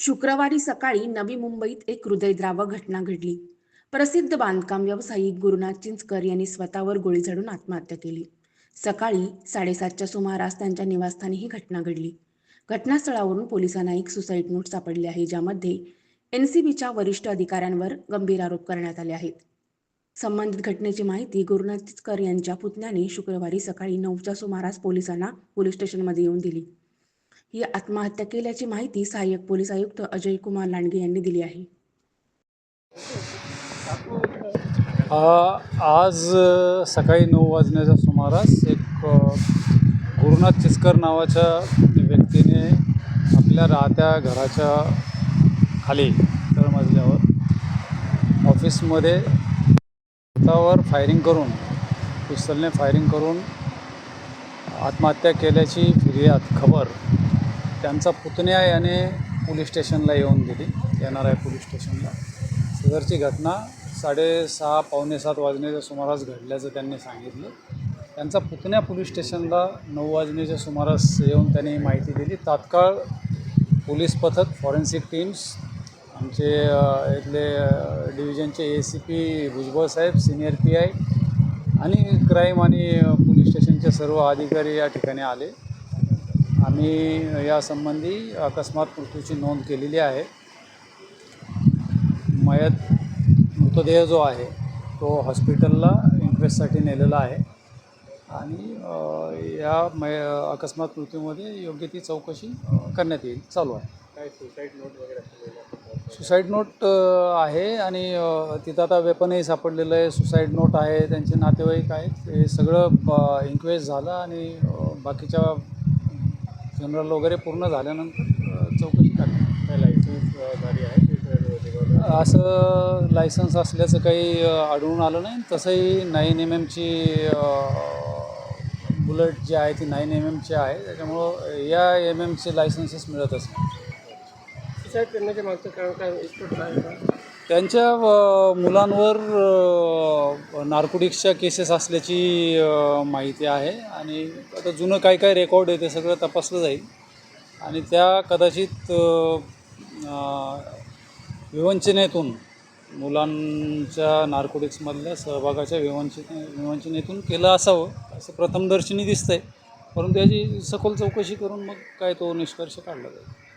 शुक्रवारी सकाळी नवी मुंबईत एक हृदयद्रावक घटना घडली. प्रसिद्ध बांधकाम व्यावसायिक गुरुनाथ चिंचकर यांनी स्वतःवर गोळी झाडून आत्महत्या केली. सकाळी साडेसातच्या सुमारास त्यांच्या निवासस्थानी ही घटना घडली. घटनास्थळावरून पोलिसांना एक सुसाईड नोट सापडली आहे ज्यामध्ये एन सी बीच्या वरिष्ठ अधिकाऱ्यांवर गंभीर आरोप करण्यात आले आहेत. संबंधित घटनेची माहिती गुरुनाथ चिंचकर यांच्या पुतण्याने शुक्रवारी सकाळी नऊच्या सुमारास पोलिसांना पोलीस स्टेशनमध्ये येऊन दिली. ही आत्महत्या केल्याची माहिती सहाय्यक पोलीस आयुक्त अजय कुमार लांडगे यांनी दिली आहे. आज सकाळी नऊ वाजण्याच्या सुमारास एक गुरुनाथ चिस्कर नावाच्या व्यक्तीने आपल्या राहत्या घराच्या खाली तळमजल्यावर ऑफिसमध्ये स्वतःवर फायरिंग करून पिस्तलने फायरिंग करून आत्महत्या केल्याची फिर्याद खबर त्यांचा पुतण्या याने पोलीस स्टेशनला येऊन दिली. एन आर आय पोलीस स्टेशनला. सदरची घटना साडेसहा पावणे सात वाजण्याच्या सुमारास घडल्याचं त्यांनी सांगितलं. त्यांचा पुतण्या पोलीस स्टेशनला नऊ वाजण्याच्या सुमारास येऊन त्यांनी ही माहिती दिली. तात्काळ पोलीस पथक फॉरेन्सिक टीम्स आमचे इथले डिव्हिजनचे A C P Bhujbal saheb senior P I आणि क्राईम आणि पोलीस स्टेशनचे सर्व अधिकारी या ठिकाणी आले. आम्ही यासंबंधी अकस्मात मृत्यूची नोंद केलेली आहे. मयत मृतदेह जो आहे तो हॉस्पिटलला इन्क्वेस्टसाठी नेलेला आहे. आणि या मय अकस्मात मृत्यूमध्ये योग्य ती चौकशी करण्यात येईल चालू आहे. काय सुसाईड नोट वगैरे सुसाईड नोट आहे आणि तिथं आता वेपनही सापडलेलं आहे. सुसाईड नोट आहे त्यांचे नातेवाईक आहेत. हे सगळं इन्क्वेस्ट झालं आणि बाकीच्या जनरल वगैरे पूर्ण झाल्यानंतर चौकशी काय लायसन्स गाडी आहे असं लायसन्स असल्याचं काही आढळून आलं नाही. तसंही नाईन एम एमची बुलेट जी आहे ती नाईन एम एमची आहे. त्याच्यामुळं या एम एमचे लायसन्सेस मिळतच नाही. सुसाईड करण्याच्या मागचं कारण काय एक्सपर्ट आहे का त्यांच्या अ, मुलांवर अ, नार्कोटिक्सच्या केसेस असल्याची अ, माहिती आहे. आणि आता जुनं काय काय रेकॉर्ड आहे ते सगळं तपासलं जाईल. आणि त्या कदाचित अ, अ, विवंचनेतून मुलांच्या नार्कोटिक्समधल्या सहभागाच्या विवंच विवंचनेतून केलं असावं असं प्रथमदर्शनी दिसतंय. परंतु याची सखोल चौकशी करून मग काय तो निष्कर्ष काढला जाईल.